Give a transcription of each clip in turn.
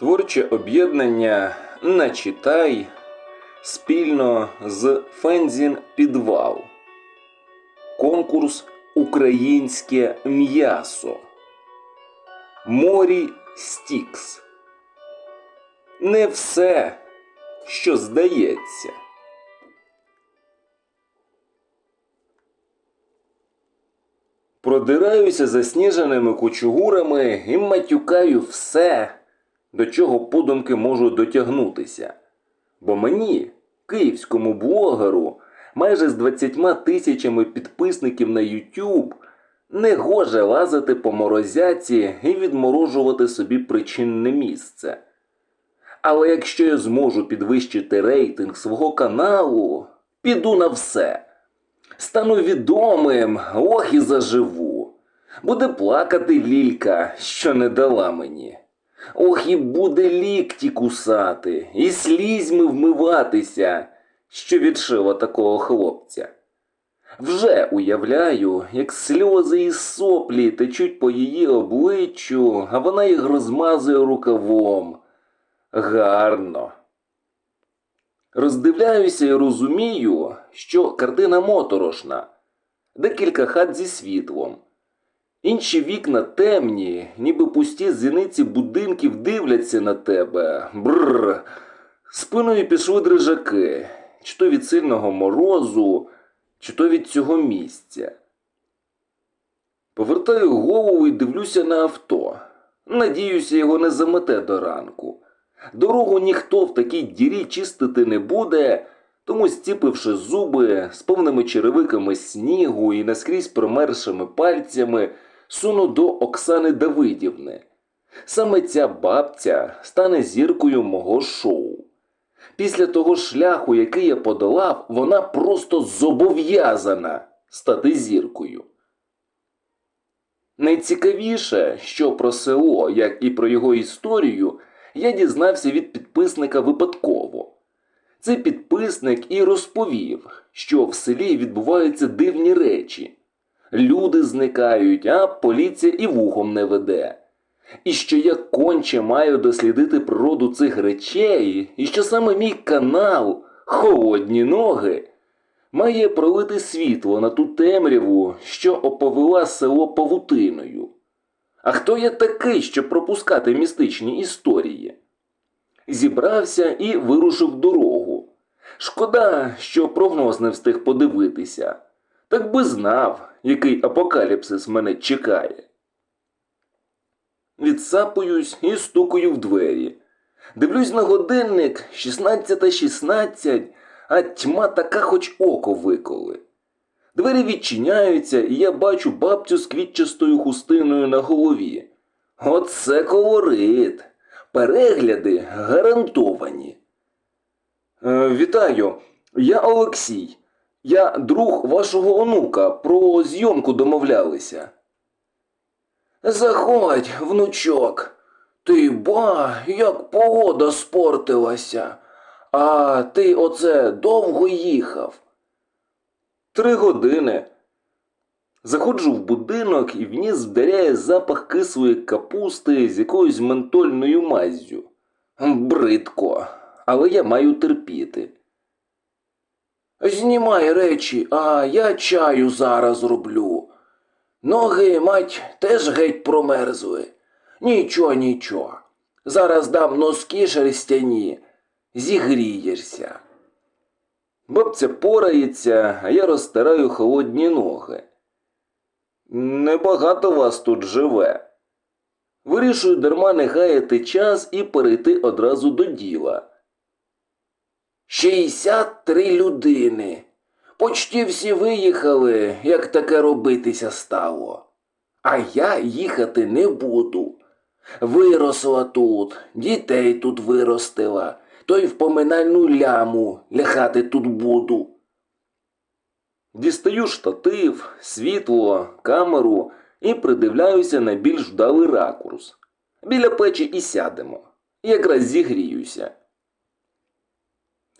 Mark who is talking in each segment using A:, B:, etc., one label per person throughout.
A: Творче об'єднання Начитай спільно з Фензін Підвал. Конкурс Українське м'ясо. Морі Стікс. Не все, що здається. Продираюся засніженими кучугурами і матюкаю все, до чого подумки можу дотягнутися. Бо мені, київському блогеру, майже з 20 тисячами підписників на YouTube, не гоже лазити по морозяці і відморожувати собі причинне місце. Але якщо я зможу підвищити рейтинг свого каналу, піду на все. Стану відомим, ох і заживу. Буде плакати лілька, що не дала мені. Ох і буде лікті кусати, і слізьми вмиватися, що відшила такого хлопця. Вже уявляю, як сльози і соплі течуть по її обличчю, а вона їх розмазує рукавом. Гарно. Роздивляюся і розумію, що картина моторошна, декілька хат зі світлом. Інші вікна темні, ніби пусті зіниці будинків дивляться на тебе. Бррр. Спиною пішли дрижаки, чи то від сильного морозу, чи то від цього місця. Повертаю голову і дивлюся на авто. Надіюся, його не замете до ранку. Дорогу ніхто в такій дірі чистити не буде, тому, стіпивши зуби з повними черевиками снігу і наскрізь промершими пальцями, суну до Оксани Давидівни. Саме ця бабця стане зіркою мого шоу. Після того шляху, який я подолав, вона просто зобов'язана стати зіркою. Найцікавіше, що про село, як і про його історію, я дізнався від підписника випадково. Цей підписник і розповів, що в селі відбуваються дивні речі. Люди зникають, а поліція і вухом не веде. І що я конче маю дослідити природу цих речей, і що саме мій канал Холодні ноги має пролити світло на ту темряву, що оповила село павутиною. А хто я такий, щоб пропускати містичні історії? Зібрався і вирушив дорогу. Шкода, що прогноз не встиг подивитися. Так би знав, який апокаліпсис мене чекає. Відсапуюсь і стукаю в двері. Дивлюсь на годинник 16.16, 16, а тьма така хоч око виколи. Двері відчиняються, і я бачу бабцю з квітчастою хустиною на голові. Оце колорит. Перегляди гарантовані. Е, вітаю, я Олексій. Я друг вашого онука. Про зйомку домовлялися. Заходь, внучок. Ти ба, як погода спортилася. А ти оце довго їхав? Три години. Заходжу в будинок і в ніс вдаряє запах кислої капусти з якоюсь ментольною маззю. Бридко, але я маю терпіти. Знімай речі, а я чаю зараз роблю. Ноги, мать, теж геть промерзли. Нічого, нічого. Зараз дам носки шерстяні, зігрієшся. Бабця порається, а я розтираю холодні ноги. Небагато вас тут живе. Вирішую дарма не гаяти час і перейти одразу до діла. Шістдесят три людини. Почти всі виїхали, як таке робитися стало. А я їхати не буду. Виросла тут, дітей тут виростила, то й в поминальну ляму ляхати тут буду. Дістаю штатив, світло, камеру і придивляюся на більш вдалий ракурс. Біля печі і сядемо. Якраз зігріюся.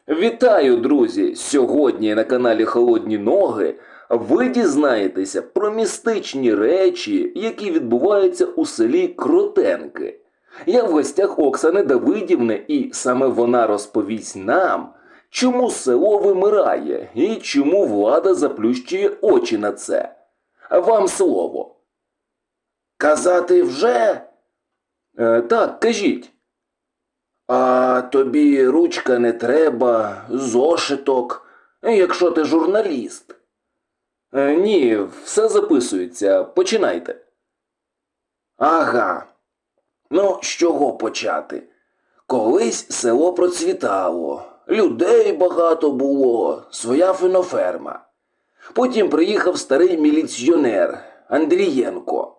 A: Вітаю, друзі! Сьогодні на каналі Холодні Ноги ви дізнаєтеся про містичні речі, які відбуваються у селі Кротенки. Я в гостях Оксани Давидівни, і саме вона розповість нам, чому село вимирає і чому влада заплющує очі на це. Вам слово. Казати вже? Е, так, кажіть. А тобі ручка не треба, зошиток, якщо ти журналіст. Е, ні, все записується. Починайте. Ага. Ну, з чого почати? Колись село процвітало, людей багато було, своя феноферма. Потім приїхав старий міліціонер Андрієнко.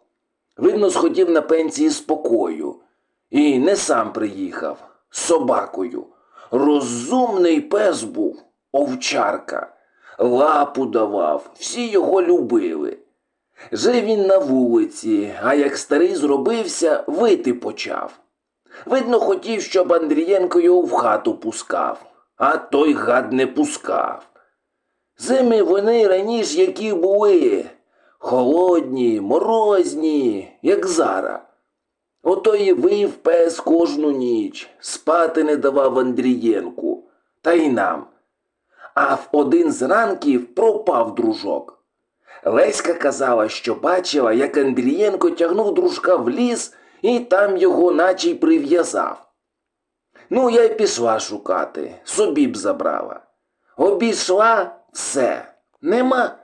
A: Видно, схотів на пенсії спокою. І не сам приїхав, собакою. Розумний пес був, овчарка. Лапу давав, всі його любили. Жив він на вулиці, а як старий зробився, вити почав. Видно, хотів, щоб Андрієнко його в хату пускав, а той гад не пускав. Зими вони раніше які були, холодні, морозні, як зара. Ото і вив пес кожну ніч, спати не давав Андрієнку, та й нам. А в один з ранків пропав дружок. Леська казала, що бачила, як Андрієнко тягнув дружка в ліс і там його наче й прив'язав. Ну, я й пішла шукати, собі б забрала. Обійшла все, нема.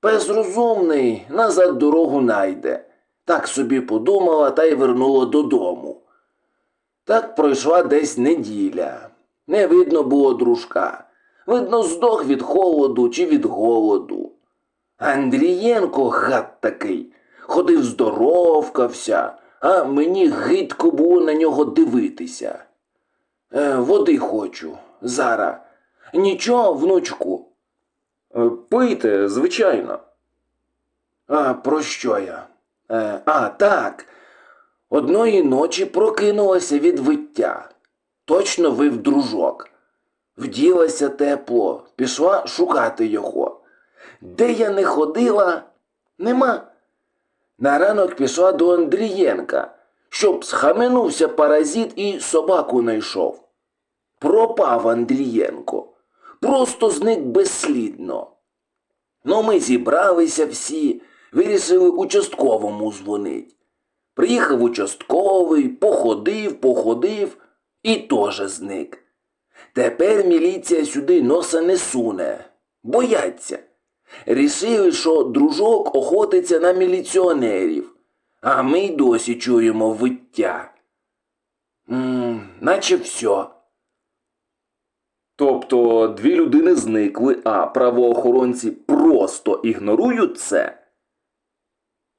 A: Пес розумний, назад дорогу найде. Так собі подумала та й вернула додому. Так пройшла десь неділя. Не видно було дружка. Видно, здох від холоду чи від голоду. Андрієнко, гад такий, ходив здоровкався, а мені гидко було на нього дивитися. Е, води хочу, Зара. Нічого, внучку. Е, пийте, звичайно. А про що я? Е, а, так. Одної ночі прокинулася від виття. Точно вив дружок. Вділася тепло, пішла шукати його. Де я не ходила, нема. На ранок пішла до Андрієнка, щоб схаменувся паразит і собаку знайшов. Пропав Андрієнко. Просто зник безслідно. Ну, ми зібралися всі, вирішили участковому дзвонить. Приїхав участковий, походив, походив і теж зник. Тепер міліція сюди носа не суне. Бояться. Рішили, що дружок охотиться на міліціонерів, а ми й досі чуємо виття. м наче все. Тобто дві людини зникли, а правоохоронці просто ігнорують це?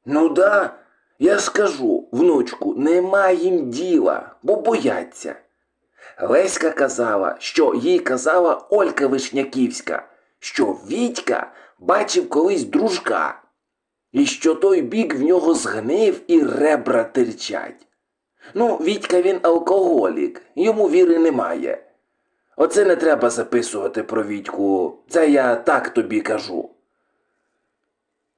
A: Ну да, я ж кажу, внучку, нема їм діла, бо бояться. Леська казала, що їй казала Олька Вишняківська, що Вітька бачив колись дружка, і що той бік в нього згнив і ребра терчать. Ну, Вітька він алкоголік, йому віри немає. Оце не треба записувати про Вітьку, це я так тобі кажу.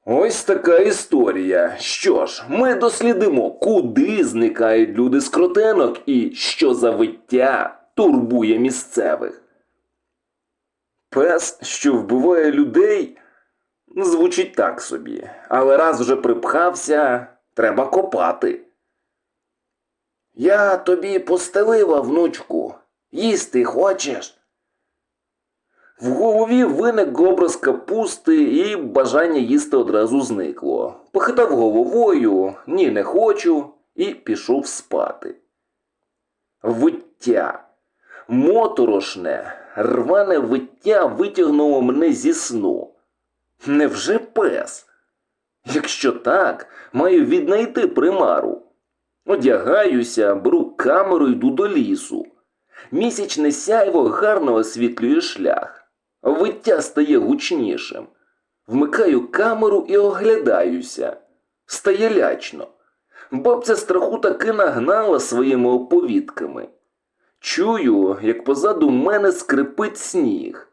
A: Ось така історія. Що ж, ми дослідимо, куди зникають люди з кротенок і що за виття турбує місцевих. Пес, що вбиває людей, звучить так собі, але раз вже припхався, треба копати. Я тобі постелила, внучку, їсти хочеш? В голові виник образ капусти і бажання їсти одразу зникло. Похитав головою, ні, не хочу, і пішов спати. Виття. Моторошне, рване виття витягнуло мене зі сну. Невже пес? Якщо так, маю віднайти примару. Одягаюся, беру камеру йду до лісу. Місячне сяйво гарно освітлює шлях. Виття стає гучнішим. Вмикаю камеру і оглядаюся. Стає лячно. Бабця страху таки нагнала своїми оповідками. Чую, як позаду мене скрипить сніг.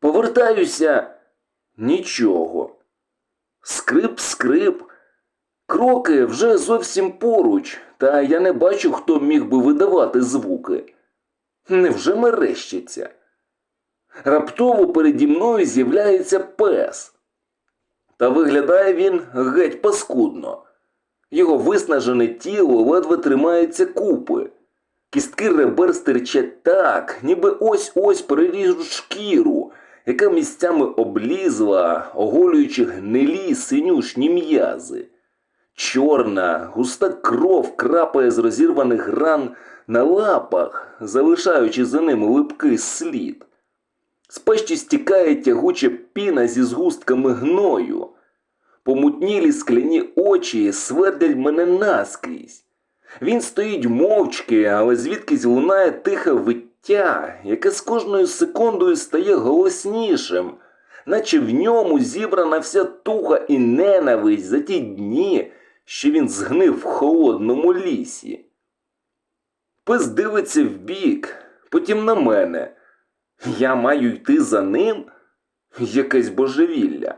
A: Повертаюся нічого. Скрип, скрип. Кроки вже зовсім поруч, та я не бачу, хто міг би видавати звуки. Невже мерещиться? Раптово переді мною з'являється пес. Та виглядає він геть паскудно. Його виснажене тіло ледве тримається купи. Кістки ребер стирчать так, ніби ось-ось переріжуть шкіру, яка місцями облізла, оголюючи гнилі синюшні м'язи. Чорна, густа кров крапає з розірваних ран на лапах, залишаючи за ними липкий слід. З пащі стікає тягуча піна зі згустками гною. Помутнілі скляні очі свердять мене наскрізь. Він стоїть мовчки, але звідкись лунає тихе виття, яке з кожною секундою стає голоснішим, наче в ньому зібрана вся туга і ненависть за ті дні, що він згнив в холодному лісі. Пес дивиться вбік, потім на мене. Я маю йти за ним? Якесь божевілля.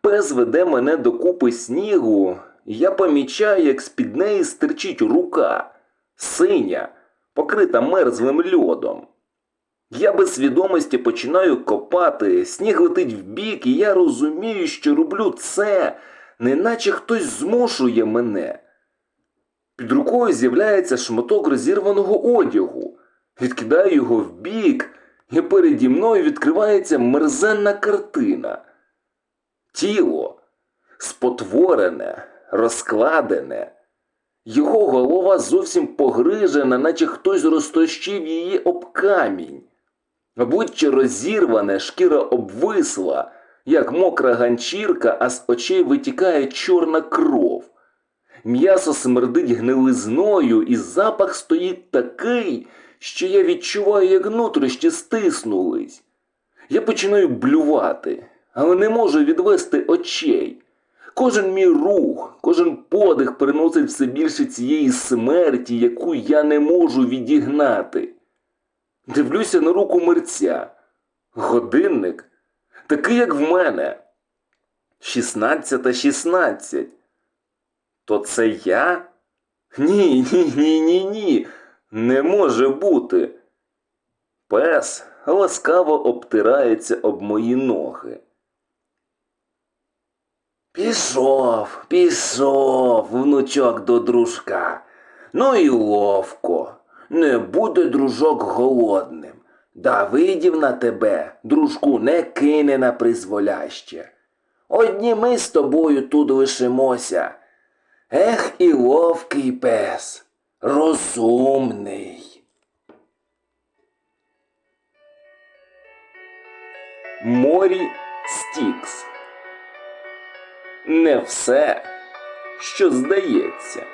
A: Пес веде мене до купи снігу, я помічаю, як з-під неї стирчить рука, синя, покрита мерзлим льодом. Я без свідомості починаю копати, сніг летить вбік, і я розумію, що роблю це, неначе хтось змушує мене. Під рукою з'являється шматок розірваного одягу. Відкидаю його вбік, і переді мною відкривається мерзенна картина. Тіло спотворене, розкладене. Його голова зовсім погрижена, наче хтось розтощив її об камінь. Обличчя розірване, шкіра обвисла, як мокра ганчірка, а з очей витікає чорна кров. М'ясо смердить гнилизною, і запах стоїть такий, що я відчуваю, як нутрощі стиснулись. Я починаю блювати, але не можу відвести очей. Кожен мій рух, кожен подих приносить все більше цієї смерті, яку я не можу відігнати. Дивлюся на руку мерця. Годинник, такий, як в мене. Шістнадцята шістнадцять. То це я? Ні, ні, ні, ні, ні. Не може бути. Пес ласкаво обтирається об мої ноги. Пішов, пішов, внучок до дружка. Ну і ловко. Не буде дружок голодним. Давидів на тебе, дружку, не кине на призволяще. Одні ми з тобою тут лишимося. Ех, і ловкий пес, розумний. Морі Стікс. Не все, що здається.